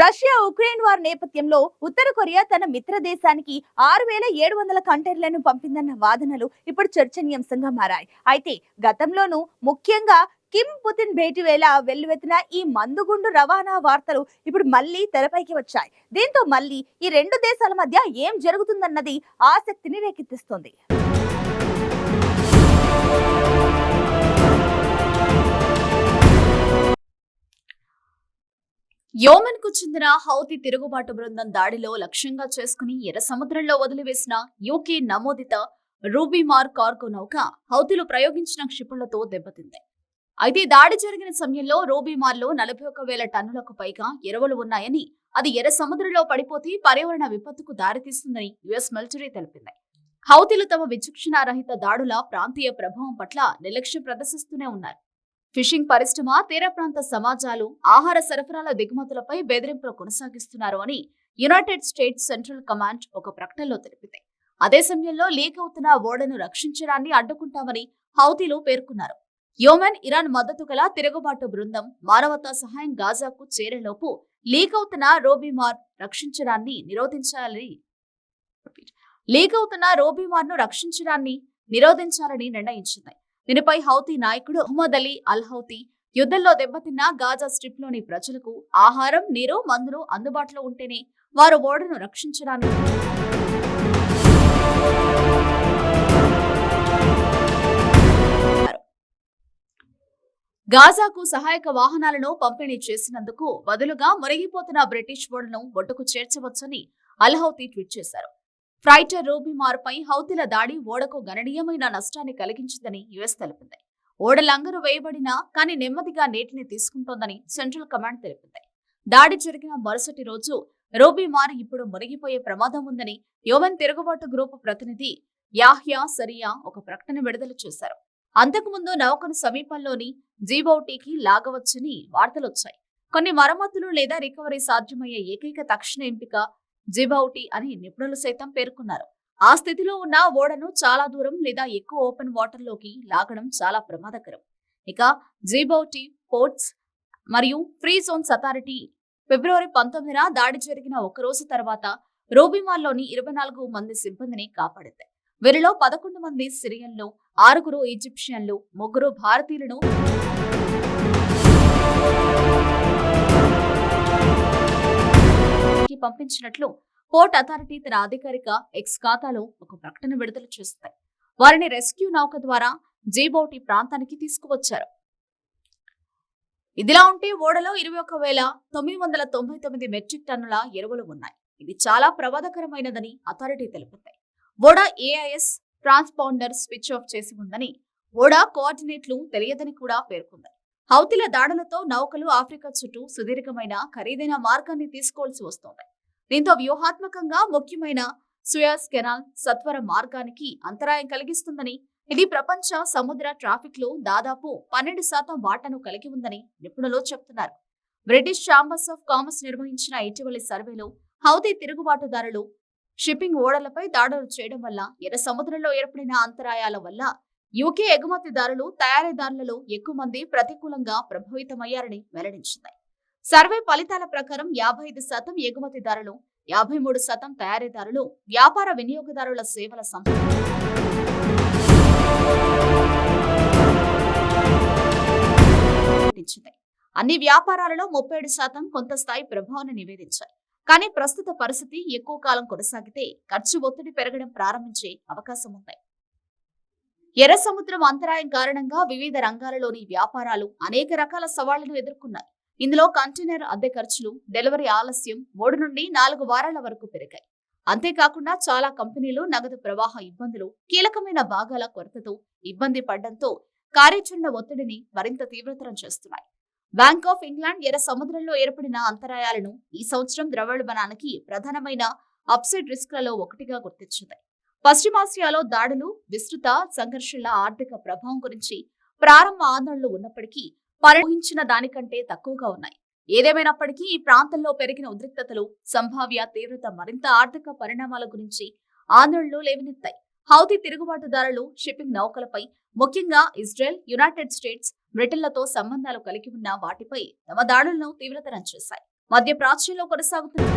Russia Ukraine war నేపథ్యంలో ఉత్తర Korea తన మిత్ర దేశానికి ఆరు వేల ఏడు వందల కంటైనర్లను పంపిందన్న వాదనలు ఇప్పుడు చర్చనీయాంశంగా మారాయి. అయితే గతంలోనూ ముఖ్యంగా కిమ్ పుతిన్ భేటీ వేళ వెల్లువెత్తిన ఈ మందుగుండు రవాణా వార్తలు ఇప్పుడు మళ్ళీ తెరపైకి వచ్చాయి. దీంతో మళ్ళీ ఈ రెండు దేశాల మధ్య ఏం జరుగుతుందన్నది ఆసక్తిని రేకెత్తిస్తుంది. యోమన్కు చెందిన హౌతి తిరుగుబాటు బృందం దాడిలో లక్ష్యంగా చేసుకుని ఎర్ర సముద్రంలో వదిలివేసిన యూకే నమోదిత రూబీమార్ కార్గో నౌక హౌతిలో ప్రయోగించిన క్షిపణులతో దెబ్బతింది. అయితే దాడి జరిగిన సమయంలో రూబీమార్లో నలభై ఒక వేల టన్నులకు పైగా ఎరువులు ఉన్నాయని అది ఎర్ర సముద్రంలో పడిపోతే పర్యావరణ విపత్తుకు దారితీస్తుందని యుఎస్ మిలిటరీ తెలిపింది. హౌతీలు తమ విచక్షణారహిత దాడుల ప్రాంతీయ ప్రభావం పట్ల నిర్లక్ష్యం ప్రదర్శిస్తూనే ఉన్నారు. ఫిషింగ్ పరిశ్రమ తీర ప్రాంత సమాజాలు ఆహార సరఫరాల దిగుమతులపై బెదిరింపులు కొనసాగిస్తున్నారు అని యునైటెడ్ స్టేట్స్ సెంట్రల్ కమాండ్ ఒక ప్రకటనలో తెలిపింది. అదే సమయంలో లీక్ అవుతున్న ఓడను రక్షించడాన్ని అడ్డుకుంటామని హౌతీలు పేర్కొన్నారు. యోమెన్ ఇరాన్ మద్దతు గల తిరుగుబాటు బృందం మానవతా సహాయం గాజాకు చేరేలోపు లీక్ అవుతున్న రోబీమార్ రక్షించడాన్ని నిరోధించాలని లీక్ అవుతున్న రోబీమార్ను రక్షించడాన్ని నిరోధించాలని నిర్ణయించింది. దీనిపై హౌతీ నాయకుడు అహ్మద్ అలీ అల్ హౌతీ యుద్ధంలో దెబ్బతిన్న గాజా స్ట్రిప్లోని ప్రజలకు ఆహారం నీరు మందులు అందుబాటులో ఉంటేనే వారు ఓడను రక్షించడానికి గాజాకు సహాయక వాహనాలను పంపిణీ చేసినందుకు బదులుగా మురిగిపోతున్న బ్రిటిష్ ఓడను ఒడ్డుకు చేర్చవచ్చని అల్హౌతి ట్వీట్ చేశారు. ఫ్రైటర్ రూబీమార్పై హౌతిల దాడి ఓడకు గణనీయమైన నష్టాన్ని కలిగించిందని యుఎస్ తెలిపింది. ఓడ లంగరు వేయబడినా కానీ నెమ్మదిగా నీటిని తీసుకుంటోందని సెంట్రల్ కమాండ్ తెలిపింది. దాడి జరిగిన మరుసటి రోజు రూబీమార్ ఇప్పుడు మునిగిపోయే ప్రమాదం ఉందని యోవెన్ తిరుగుబాటు గ్రూప్ ప్రతినిధి యాహ్యా సరియా ఒక ప్రకటన విడుదల చేశారు. అంతకుముందు నౌకను సమీపంలోని జీబౌటీకి లాగవచ్చని వార్తలొచ్చాయి. కొన్ని మరమ్మతులు లేదా రికవరీ సాధ్యమయ్యే ఏకైక తక్షణ ఎంపిక జిబౌటి అని నిపుణులు సైతం పేర్కొన్నారు. ఆ స్థితిలో ఉన్న ఓడను చాలా దూరం లేదా ఎక్కువ ఓపెన్ వాటర్లోకి లాగడం చాలా ప్రమాదకరం. ఇక జీబౌటి పోర్ట్స్ మరియు ఫ్రీ జోన్స్ అథారిటీ ఫిబ్రవరి పంతొమ్మిదిన దాడి జరిగిన ఒక రోజు తర్వాత రోబిమాల్లోని ఇరవై నాలుగు మంది సిబ్బందిని కాపాడింది. వీరిలో పదకొండు మంది సిరియన్లు ఆరుగురు ఈజిప్షియన్లు ముగ్గురు భారతీయులను పంపించినట్లు పోర్ట్ అథారిటీ తన అధికారిక ఎక్స్ ఖాతాలో ఒక ప్రకటన విడుదల చేస్తాయి వారిని రెస్క్యూ నౌక ద్వారా జీబౌటి ప్రాంతానికి తీసుకువచ్చారు. ఇదిలా ఉంటే ఓడలో ఇరవై ఒక వేల తొమ్మిది వందల తొంభై తొమ్మిది మెట్రిక్ టన్నుల ఎరువులు ఉన్నాయి. ఇది చాలా ప్రమాదకరమైనదని అథారిటీ తెలిపింది. ఓడ ఏఐఎస్ ట్రాన్స్పాండర్ స్విచ్ ఆఫ్ చేసి ఉందని ఓడా కోఆర్డినేట్లు తెలియదని కూడా పేర్కొంది. హౌతిల దాడులతో నౌకలు ఆఫ్రికా చుట్టూ సుదీర్ఘమైన ఖరీదైన మార్గాన్ని తీసుకోవాల్సి వస్తోంది. దీంతో వ్యూహాత్మకంగా ముఖ్యమైన సుయాస్ కెనాల్ సత్వర మార్గానికి అంతరాయం కలిగిస్తుందని ఇది ప్రపంచ సముద్ర ట్రాఫిక్లో దాదాపు పన్నెండు శాతం వాటాను కలిగి ఉందని నిపుణులు చెబుతున్నారు బ్రిటిష్ ఛాంబర్స్ ఆఫ్ కామర్స్ నిర్వహించిన ఇటీవలి సర్వేలో హౌతీ తిరుగుబాటుదారులు షిప్పింగ్ ఓడలపై దాడులు చేయడం వల్ల ఎర్ర సముద్రంలో ఏర్పడిన అంతరాయాల వల్ల యూకే ఎగుమతిదారులు తయారీదారులలో ఎక్కువ మంది ప్రతికూలంగా ప్రభావితమయ్యారని వెల్లడించింది. సర్వే ఫలితాల ప్రకారం యాభై ఐదు శాతం ఎగుమతిదారులు యాభై మూడు శాతం తయారీదారులు వ్యాపార వినియోగదారుల సేవల సంస్థ. అన్ని వ్యాపారాలలో ముప్పై ఏడు శాతం కొంత స్థాయి ప్రభావాన్ని నివేదించాయి. కానీ ప్రస్తుత పరిస్థితి ఎక్కువ కాలం కొనసాగితే ఖర్చు ఒత్తిడి పెరగడం ప్రారంభించే అవకాశం ఉంది. ఎర్ర సముద్రం అంతరాయం కారణంగా వివిధ రంగాలలోని వ్యాపారాలు అనేక రకాల సవాళ్ళను ఎదుర్కొన్నాయి. ఇందులో కంటైనర్ అద్దె ఖర్చులు డెలివరీ ఆలస్యం మూడు నుండి నాలుగు వారాల వరకు పెరిగాయి. అంతేకాకుండా చాలా కంపెనీలు నగదు ప్రవాహ ఇబ్బందులు కీలకమైన భాగాల కొరతతో ఇబ్బంది పడడంతో కార్యాచరణ ఒత్తిడిని మరింత తీవ్రతరం చేస్తున్నాయి. బ్యాంక్ ఆఫ్ ఇంగ్లాండ్ ఎర్ర సముద్రంలో ఏర్పడిన అంతరాయాలను ఈ సంవత్సరం ద్రవ్యోల్బణానికి ప్రధానమైన అప్సైడ్ రిస్క్లలో ఒకటిగా గుర్తించింది. పశ్చిమాసియాలో దాడులు విస్తృత సంఘర్షణల ఆర్థిక ప్రభావం గురించి ప్రారంభ ఆందోళనలు ఉన్నప్పటికీ పరిహించిన దానికంటే తక్కువగా ఉన్నాయి. ఏదేమైనప్పటికీ ఈ ప్రాంతంలో పెరిగిన ఉద్రిక్తతలు సంభావ్య తీవ్రత మరింత ఆర్థిక పరిణామాల గురించి ఆందోళనలు లేవనెత్తాయి. హౌతీ తిరుగుబాటుదారులు షిప్పింగ్ నౌకలపై ముఖ్యంగా ఇజ్రాయెల్ యునైటెడ్ స్టేట్స్ బ్రిటన్లతో సంబంధాలు కలిగి ఉన్న వాటిపై తమ దాడులను తీవ్రతరం చేశాయి. మధ్య ప్రాచ్యంలో కొనసాగుతుంది